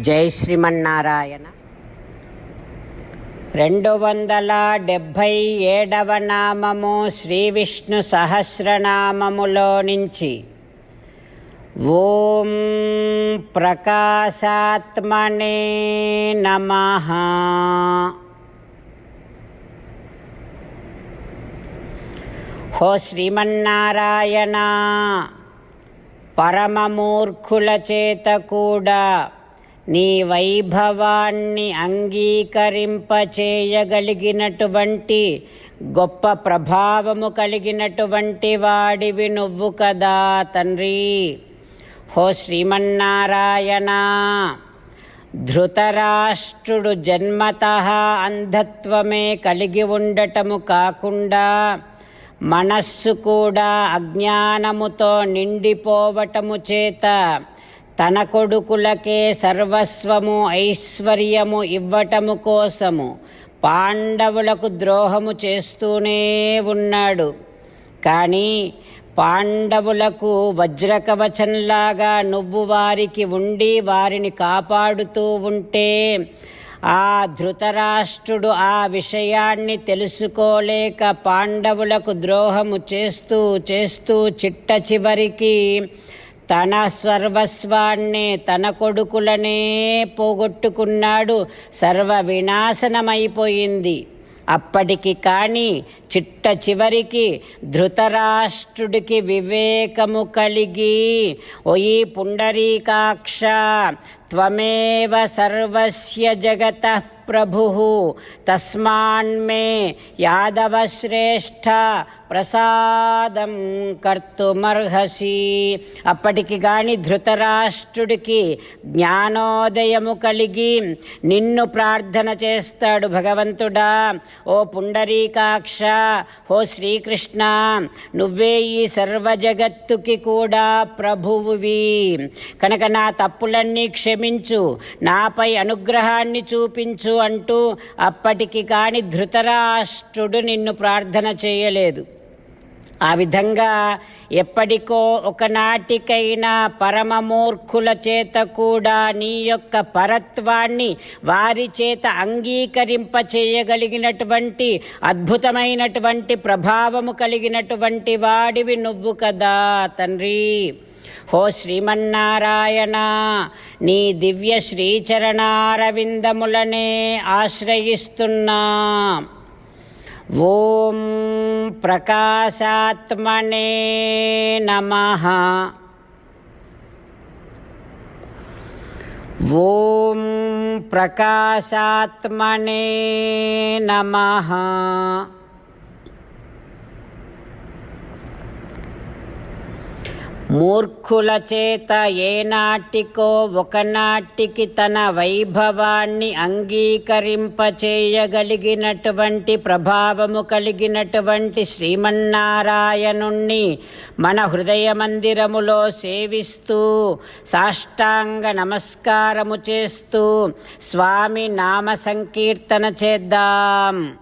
జై శ్రీమన్నారాయణ. రెండు వందల డెబ్భై ఏడవ నామము శ్రీ విష్ణు సహస్రనామములో నుంచి ఓం ప్రకాశాత్మనే నమ. హో శ్రీమన్నారాయణ పరమమూర్ఖుల చేత కూడా నీ వైభవాన్ని అంగీకరింపచేయగలిగినటువంటి గొప్ప ప్రభావము కలిగినటువంటి వాడివి నువ్వు కదా తండ్రి. హో శ్రీమన్నారాయణ ధృతరాష్ట్రుడు జన్మత అంధత్వమే కలిగి ఉండటము కాకుండా మనస్సు కూడా అజ్ఞానముతో నిండిపోవటము చేత తన కొడుకులకే సర్వస్వము ఐశ్వర్యము ఇవ్వటము కోసము పాండవులకు ద్రోహము చేస్తూనే ఉన్నాడు. కానీ పాండవులకు వజ్రకవచంలాగా నువ్వు వారికి ఉండి వారిని కాపాడుతూ ఉంటే ఆ ధృతరాష్ట్రుడు ఆ విషయాన్ని తెలుసుకోలేక పాండవులకు ద్రోహము చేస్తూ చేస్తూ చిట్ట చివరికి తన సర్వస్వాన్నే తన కొడుకులనే పోగొట్టుకున్నాడు. సర్వ వినాశనమైపోయింది. అప్పటికి కానీ చిట్ట చివరికి ధృతరాష్ట్రుడికి వివేకము కలిగి ఒయి పుండరీకాక్ష త్వమేవ సర్వస్య జగత ప్రభు తస్మాన్మే యాదవశ్రేష్ఠ ప్రసాదం కర్తుమర్హసి. అప్పటికి గాని ధృతరాష్ట్రుడికి జ్ఞానోదయము కలిగి నిన్ను ప్రార్థన చేస్తాడు భగవంతుడా. ఓ పుండరీకాక్ష ఓ శ్రీకృష్ణ నువ్వే ఈ సర్వ జగత్తుకి కూడా ప్రభువువి. కనుక నా తప్పులన్నీ క్షమించు నాపై అనుగ్రహాన్ని చూపించు అంటూ అప్పటికి కాని ధృతరాష్ట్రుడు నిన్ను ప్రార్థన చేయలేదు. ఆ విధంగా ఎప్పటికో ఒకనాటికైనా పరమమూర్ఖుల చేత కూడా నీ యొక్క పరత్వాన్ని వారి చేత అంగీకరింప చేయగలిగినటువంటి అద్భుతమైనటువంటి ప్రభావము కలిగినటువంటి వాడివి నువ్వు కదా తండ్రి. హో శ్రీమన్నారాయణ నీ దివ్య శ్రీచరణారవిందములనే ఆశ్రయిస్తున్నా. ఓం ప్రకాశాత్మనే నమ. ఓం ప్రకాశాత్మనే నమ. మూర్ఖుల చేత ఏనాటికో ఒకనాటికి తన వైభవాన్ని అంగీకరింపచేయగలిగినటువంటి ప్రభావము కలిగినటువంటి శ్రీమన్నారాయణుణ్ణి మన హృదయ మందిరములో సేవిస్తూ సాష్టాంగ నమస్కారము చేస్తూ స్వామి నామ సంకీర్తన చేద్దాం.